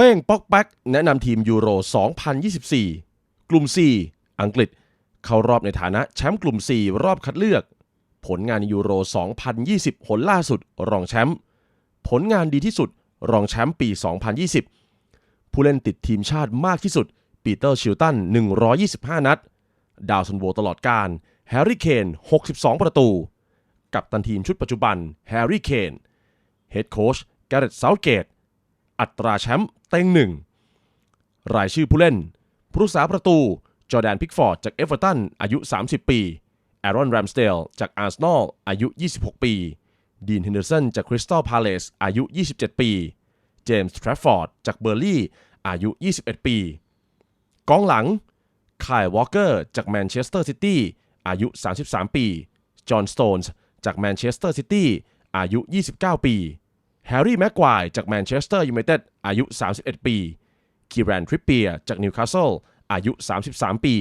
ป้งป๊อกแป๊กแนะนำทีมยูโร 2024 กลุ่ม 4 อังกฤษ เข้ารอบในฐานะแชมป์กลุ่ม 4 รอบคัดเลือก ผลงานยูโร 2020หนล่าสุด รองแชมป์ผลงานดีที่สุด รองแชมป์ปี 2020 ผู้เล่นติดทีมชาติมากที่สุด ปีเตอร์ชิลตัน 125 นัด ดาวซันโวตลอดการ แฮร์รี่เคน 62 ประตู กับตันทีมชุดปัจจุบัน แฮร์รี่เคน เฮดโค้ชแกเรตเซาเกต อัตราแชมป์เต็งหนึ่งรายชื่อผู้เล่น ผู้รักษาประตู จอแดนพิกฟอร์ดจากเอเวอร์ตันอายุ 30 ปีแอรอนแรมสเดลจากอาร์เซนอลอายุ 26 ปีดีนเฮนเดอร์สันจากคริสตัลพาเลสอายุ 27 ปี เจมส์ทรฟฟอร์ดจากเบอร์ลี่ อายุ 21 ปี กองหลังคายวอลเกอร์จากแมนเชสเตอร์ซิตี้อายุ 33 ปี จอห์นสโตนส์จากแมนเชสเตอร์ซิตี้อายุ 29 ปี แฮร์รี่แม็กควายจากแมนเชสเตอร์ยูไนเต็ดอายุ 31 ปีคีแรนทริปเปียจากนิวคาสเซิลอายุ 33 ปี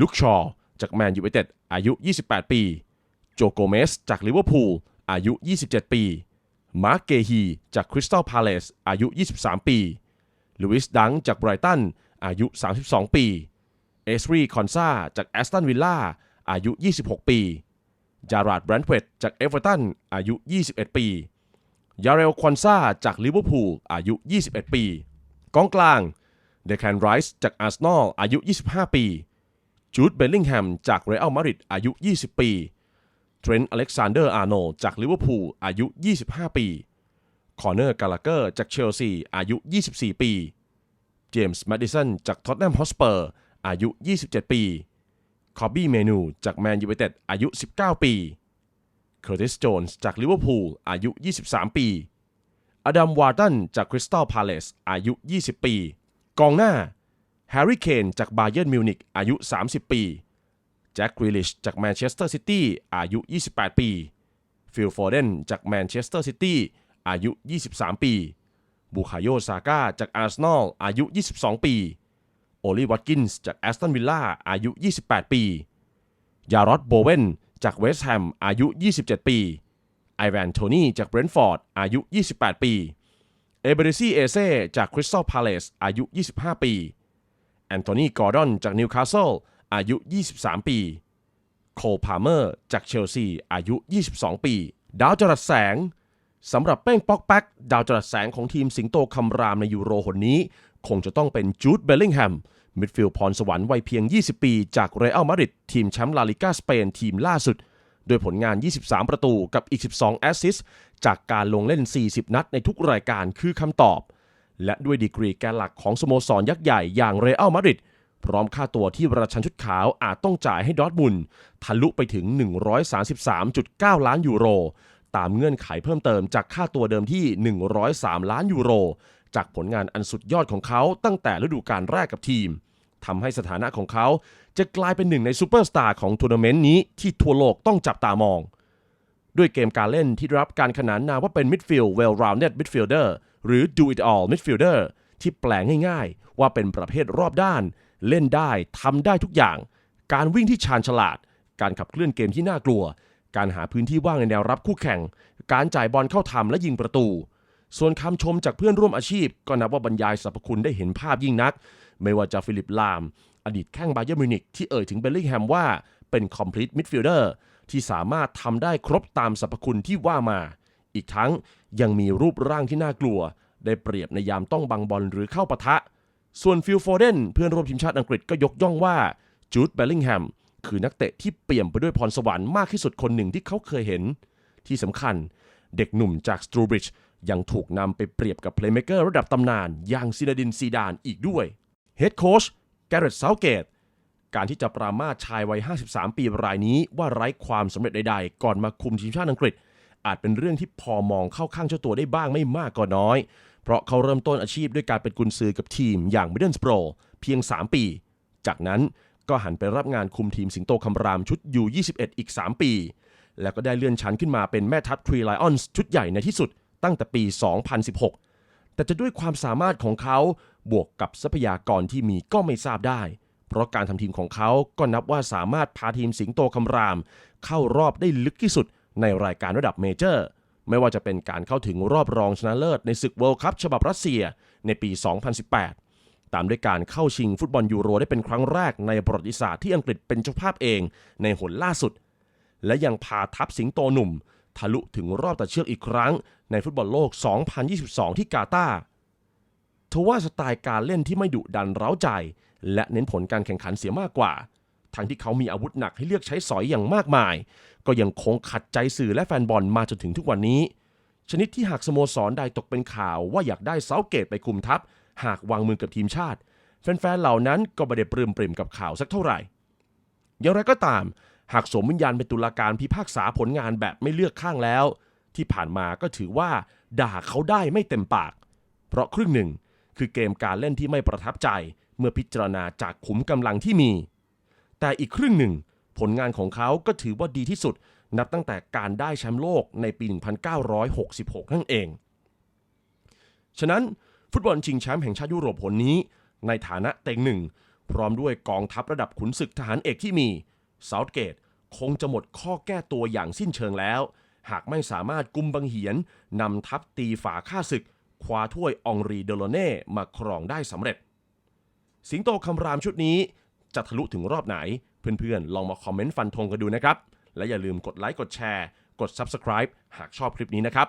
ลุคชอว์จากแมนยูไนเต็ดอายุ 28 ปี โจโกเมสจากลิเวอร์พูลอายุ 27 ปี มาร์กเกฮีจากคริสตัลพาเลสอายุ 23 ปี ลูอิสดังจากไบรตันอายุ 32 ปี เอสรีคอนซาจากแอสตันวิลล่าอายุ 26 ปี จาราดแบรนท์เวตจากเอเวอร์ตันอายุ 21 ปี ยาเรลควอนซาจากลิเวอร์พูลอายุ 21 ปี กองกลางเดแคนไรส์จากอาร์เซนอลอายุ 25 ปี จูดเบลลิงแฮมจากเรอัลมาดริดอายุ 20 ปีเทรนต์อเล็กซานเดอร์อาร์โนจากลิเวอร์พูลอายุ 25 ปีคอร์เนอร์กาลาเกอร์จากเชลซีอายุ 24 ปี เจมส์แมดดิสันจากท็อตแนมฮอสเปอร์อายุ 27 ปี คอบบี้เมนูจากแมนยูไนเต็ดอายุ 19 ปี เคอร์ติสโจนส์จากลิเวอร์พูลอายุ 23 ปี อดัมวาร์ตันจากคริสตัลพาเลสอายุ 20 ปี กองหน้าแฮร์รี่เคนจากบาเยิร์นมิวนิกอายุ 30 ปีแจ็คกรีลิชจากแมนเชสเตอร์ซิตี้อายุ 28 ปีฟิลฟอร์เดนจากแมนเชสเตอร์ซิตี้อายุ 23 ปี บูคาโยซาก้าจากอาร์เซนอลอายุ 22 ปี โอลีวัตกินส์จากแอสตันวิลล่าอายุ 28 ปี ยารอดโบเวน จากเวสต์แฮมอายุ 27 ปีไอแวนโทนี่จากเบรนท์ฟอร์ดอายุ 28 ปี เอเบริซีเอเซ่จากคริสตัลพาเลสอายุ 25 ปี แอนโทนีกอร์ดอนจากนิวคาสเซิลอายุ 23 ปี โคลพาเมอร์จากเชลซีอายุ 22 ปี ดาวจรัสแสงสำหรับเป้งป๊อกแป๊ก ดาวจรัสแสงของทีมสิงโตคำรามในยูโรหนนี้ คงจะต้องเป็นจูดเบลลิงแฮม มิดฟิลด์พรสวรรค์วัยเพียง 20 ปี จากเรอัลมาดริดทีมแชมป์ลาลิกาสเปนทีมล่าสุด โดยผลงาน 23 ประตูกับอีก 12 แอสซิสต์จากการลงเล่น 40 นัดในทุกรายการคือคำตอบ และด้วยดีกรีแกนหลักของสโมสรยักษ์ใหญ่อย่างเรอัลมาดริดพร้อมค่าตัวที่ระชันชุดขาวอาจต้องจ่ายให้ดอทมุนทะลุไปถึง 133.9 ล้านยูโร ตามเงื่อนไขเพิ่มเติมจากค่าตัวเดิมที่ 103 ล้านยูโร จากผลงานอันสุดยอดของเขาตั้งแต่ฤดูกาลแรกกับทีม ทำให้สถานะของเขา จะกลายเป็นหนึ่งในซูเปอร์สตาร์ของทัวร์นาเมนต์นี้ที่ทั่วโลกต้องจับตามอง ด้วยเกมการเล่นที่รับการขนานนามว่าเป็นมิดฟิลด์ well-rounded midfielder หรือ do it all midfielder ที่แปลง่ายๆ ว่าเป็นประเภทรอบด้าน เล่นได้ทำได้ทุกอย่าง การวิ่งที่ชาญฉลาด การขับเคลื่อนเกมที่น่ากลัว การหาพื้นที่ว่างในแนวรับคู่แข่ง การจ่ายบอลเข้าทำและยิงประตู ส่วนคำชมจากเพื่อนร่วมอาชีพ ก็นับว่าบรรยายสรรพคุณได้เห็นภาพยิ่งนัก ไม่ว่าจะฟิลิปลาม อดีตแข้งบาเยอร์มิวนิกที่เอ่ยถึงเบลลิงแฮมว่าเป็น complete midfielder ที่สามารถทำได้ครบตามสรรพคุณที่ว่ามา อีกทั้งยังมีรูปร่างที่น่ากลัว ได้เปรียบในยามต้องบังบอลหรือเข้าปะทะ ส่วนฟิลโฟเดนเพื่อนร่วมทีมชาติอังกฤษก็ยกย่องว่าจูดเบลลิงแฮมคือนักเตะที่เปี่ยมไปด้วยพรสวรรค์มากที่สุดคนหนึ่งที่เขาเคยเห็น ที่สำคัญเด็กหนุ่มจากสตูบริดจ์ยังถูกนำไปเปรียบกับเพลย์เม k เกอร์ระดับตำนานอย่างซินาดินซีดานอีกด้วย เฮดโค้ชแกเรตเซาเกตการที่จะปรามาชายวัย 53 ปีรายนี้ว่าไร้ความสำเร็จใดๆ ก่อนมาคุมทีมชาติอังกฤษ อาจเป็นเรื่องที่พอมองเข้าข้างเจ้าตัวได้บ้างไม่มากก็น้อย เพราะเขาเริ่มต้นอาชีพด้วยการเป็นกุนซือกับทีมอย่างมิดเดิลสโปรเพียง 3 ปี จากนั้นก็หันไปรับงานคุมทีมสิงโตคำรามชุด U21 อีก 3 ปี แล้วก็ได้เลื่อนชั้นขึ้นมาเป็นแม่ทัพทรีไลออนส์ชุดใหญ่ในที่สุดตั้งแต่ปี 2016 แต่จะด้วยความสามารถของเขาบวกกับทรัพยากรที่มีก็ไม่ทราบได้ เพราะการทำทีมของเขาก็นับว่าสามารถพาทีมสิงโตคำราม เข้ารอบได้ลึกที่สุดในรายการระดับเมเจอร์ ไม่ว่าจะเป็นการเข้าถึงรอบรองชนะเลิศในศึกเวิลด์คัพฉบับรัสเซียในปี 2018 ตามด้วยการเข้าชิงฟุตบอลยูโรได้เป็นครั้งแรกในประวัติศาสตร์ที่อังกฤษเป็นเจ้าภาพเองในหนล่าสุด และยังพาทัพสิงโตหนุ่ม ทะลุถึงรอบตัดเชือกอีกครั้ง ในฟุตบอลโลก 2022 ที่กาตาร์ทว่าสไตล์การเล่นที่ไม่ดุดันเร้าใจ และเน้นผลการแข่งขันเสียมากกว่า ทั้งที่เขามีอาวุธหนักให้เลือกใช้สอยอย่างมากมาย ก็ยังคงขัดใจสื่อและแฟนบอลมาจนถึงทุกวันนี้ ชนิดที่หากสโมสรใดตกเป็นข่าวว่าอยากได้เซาเกตไปคุมทัพ หากวางมือกับทีมชาติ แฟนๆเหล่านั้นก็ไม่ได้ปลื้มปริ่มกับข่าวสักเท่าไหร่อย่างไรก็ตาม หากสมวิญญาณเป็นตุลาการพิพากษาผลงานแบบไม่เลือกข้างแล้ว ที่ผ่านมาก็ถือว่า ด่าเขาได้ไม่เต็มปาก เพราะครึ่งหนึ่งคือเกมการเล่นที่ไม่ประทับใจเมื่อพิจารณาจากขุมกำลังที่มี แต่อีกครึ่งหนึ่ง ผลงานของเขาก็ถือว่าดีที่สุด นับตั้งแต่การได้แชมป์โลกในปี 1966 นั่นเอง ฉะนั้นฟุตบอลชิงแชมป์แห่งชาติยุโรปผลนี้ ในฐานะเต็งหนึ่ง พร้อมด้วยกองทัพระดับขุนศึกทหารเอกที่มี เซาท์เกตคงจะหมดข้อแก้ตัวอย่างสิ้นเชิงแล้ว หากไม่สามารถกุมบังเหียนนำทัพตีฝาค่าศึก คว้าถ้วยองรีเดโลเน่มาครองได้สำเร็จ สิงโตคำรามชุดนี้จะทะลุถึงรอบไหน เพื่อนๆ ลองมาคอมเมนต์ฟันธงกันดูนะครับ และอย่าลืมกดไลค์กดแชร์ กด Subscribe หากชอบคลิปนี้นะครับ